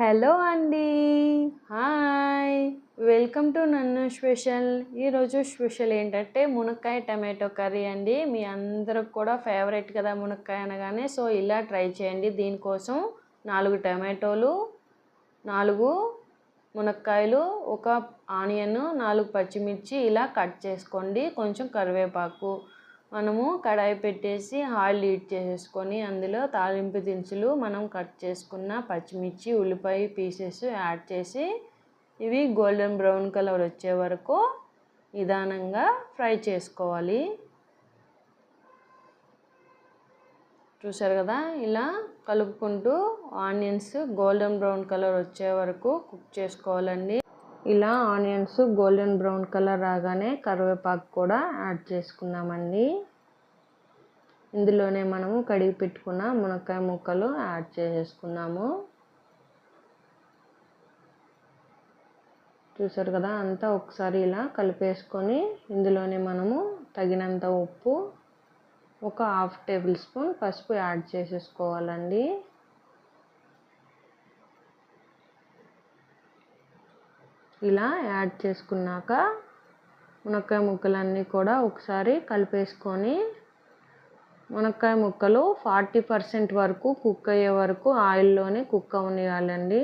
Hello అండి. Hi. Welcome to నన్ను special. ఈరోజు స్పెషల్ ఏంటంటే మునక్కాయ టమాటో కర్రీ అండి. మీ అందరికి కూడా ఫేవరెట్ కదా మునక్కాయ అనగానే. సో ఇలా ట్రై చేయండి. దీనికోసం నాలుగు టమాటోలు నాలుగు మునక్కాయలు ఒక ఆనియన్ నాలుగు పచ్చిమిర్చి ఇలా కట్ చేసుకోండి. కొంచెం కరివేపాకు మనము కడాయి పెట్టేసి ఆయిల్ హీట్ చేసేసుకొని అందులో తాలింపు దినుసులు మనం కట్ చేసుకున్న పచ్చిమిర్చి ఉల్లిపాయ పీసెస్ యాడ్ చేసి ఇవి గోల్డెన్ బ్రౌన్ కలర్ వచ్చే వరకు నిదానంగా ఫ్రై చేసుకోవాలి. చూసారు కదా? ఇలా కలుపుకుంటూ ఆనియన్స్ గోల్డెన్ బ్రౌన్ కలర్ వచ్చే వరకు కుక్ చేసుకోవాలండి. ఇలా ఆనియన్స్ గోల్డెన్ బ్రౌన్ కలర్ రాగానే కరివేపాకు కూడా యాడ్ చేసుకున్నామండి. ఇందులోనే మనము కడిగి పెట్టుకున్న మునక్కాయ ముక్కలు యాడ్ చేసేసుకున్నాము. చూసారు కదా అంతా ఒకసారి ఇలా కలిపేసుకొని ఇందులోనే మనము తగినంత ఉప్పు ఒక హాఫ్ టేబుల్ స్పూన్ పసుపు యాడ్ చేసేసుకోవాలండి. ఇలా యాడ్ చేసుకున్నాక మునక్కాయ ముక్కలన్నీ కూడా ఒకసారి కలిపేసుకొని మునక్కాయ ముక్కలు ఫార్టీ పర్సెంట్ వరకు కుక్ అయ్యే వరకు ఆయిల్లోనే కుక్ అవనియాలండి.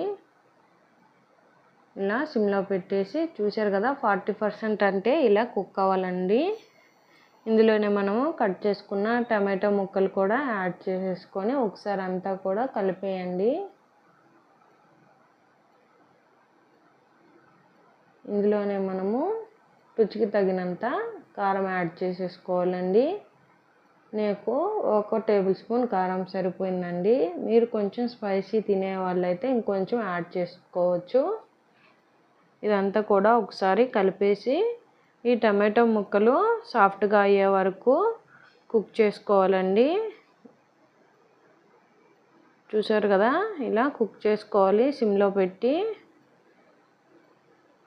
ఇలా సిమ్లో పెట్టేసి చూశారు కదా ఫార్టీ పర్సెంట్ అంటే ఇలా కుక్ అవ్వాలండి. ఇందులోనే మనము కట్ చేసుకున్న టమాటో ముక్కలు కూడా యాడ్ చేసేసుకొని ఒకసారి అంతా కూడా కలిపేయండి. ఇందులోనే మనము రుచికి తగినంత కారం యాడ్ చేసేసుకోవాలండి. నాకు ఒక టేబుల్ స్పూన్ కారం సరిపోయిందండి. మీరు కొంచెం స్పైసీ తినే వాళ్ళైతే ఇంకొంచెం యాడ్ చేసుకోవచ్చు. ఇదంతా కూడా ఒకసారి కలిపేసి ఈ టమాటో ముక్కలు సాఫ్ట్గా అయ్యే వరకు కుక్ చేసుకోవాలండి. చూసారు కదా? ఇలా కుక్ చేసుకోవాలి. సిమ్లో పెట్టి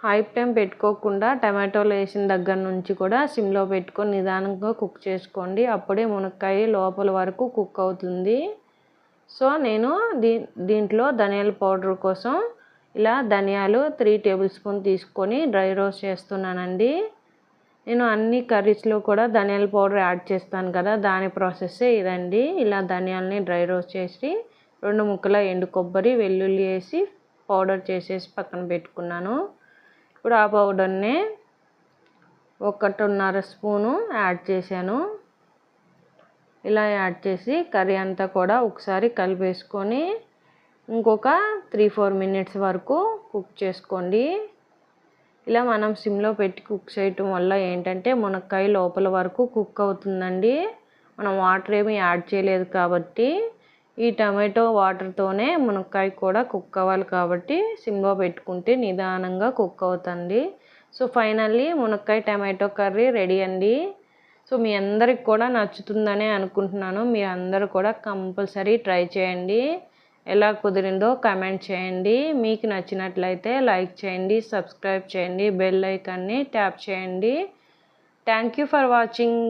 హై ఫ్లేమ్ పెట్టుకోకుండా టమాటోలు వేసిన దగ్గర నుంచి కూడా సిమ్లో పెట్టుకొని నిదానంగా కుక్ చేసుకోండి. అప్పుడే మునక్కాయ లోపల వరకు కుక్ అవుతుంది. సో నేను దీ దీంట్లో ధనియాల పౌడర్ కోసం ఇలా ధనియాలు త్రీ టేబుల్ స్పూన్ తీసుకొని డ్రై రోస్ట్ చేస్తున్నానండి. నేను అన్ని కర్రీస్లో కూడా ధనియాల పౌడర్ యాడ్ చేస్తాను కదా దాని ప్రాసెస్సే ఇదండి. ఇలా ధనియాలని డ్రై రోస్ట్ చేసి రెండు ముక్కల ఎండు కొబ్బరి వెల్లుల్లి వేసి పౌడర్ చేసేసి పక్కన పెట్టుకున్నాను. ఇప్పుడు ఆ పౌడర్ని ఒకటిన్నర స్పూను యాడ్ చేశాను. ఇలా యాడ్ చేసి కర్రీ అంతా కూడా ఒకసారి కలిపేసుకొని ఇంకొక త్రీ ఫోర్ మినిట్స్ వరకు కుక్ చేసుకోండి. ఇలా మనం సిమ్లో పెట్టి కుక్ చేయటం వల్ల ఏంటంటే మునక్కాయ లోపల వరకు కుక్ అవుతుందండి. మనం వాటర్ ఏమి యాడ్ చేయలేదు కాబట్టి ఈ టమాటో వాటర్తోనే మునక్కాయ కూడా కుక్ అవ్వాలి కాబట్టి సిమ్లో పెట్టుకుంటే నిదానంగా కుక్ అవుతుంది. సో ఫైనల్లీ మునక్కాయ టమాటో కర్రీ రెడీ అండి. సో మీ అందరికి కూడా నచ్చుతుందనే అనుకుంటున్నాను. మీరు అందరూ కూడా కంపల్సరీ ట్రై చేయండి. ఎలా కుదిరిందో కమెంట్ చేయండి. మీకు నచ్చినట్లయితే లైక్ చేయండి సబ్స్క్రైబ్ చేయండి బెల్ ఐకాన్ని ట్యాప్ చేయండి. Thank you for watching.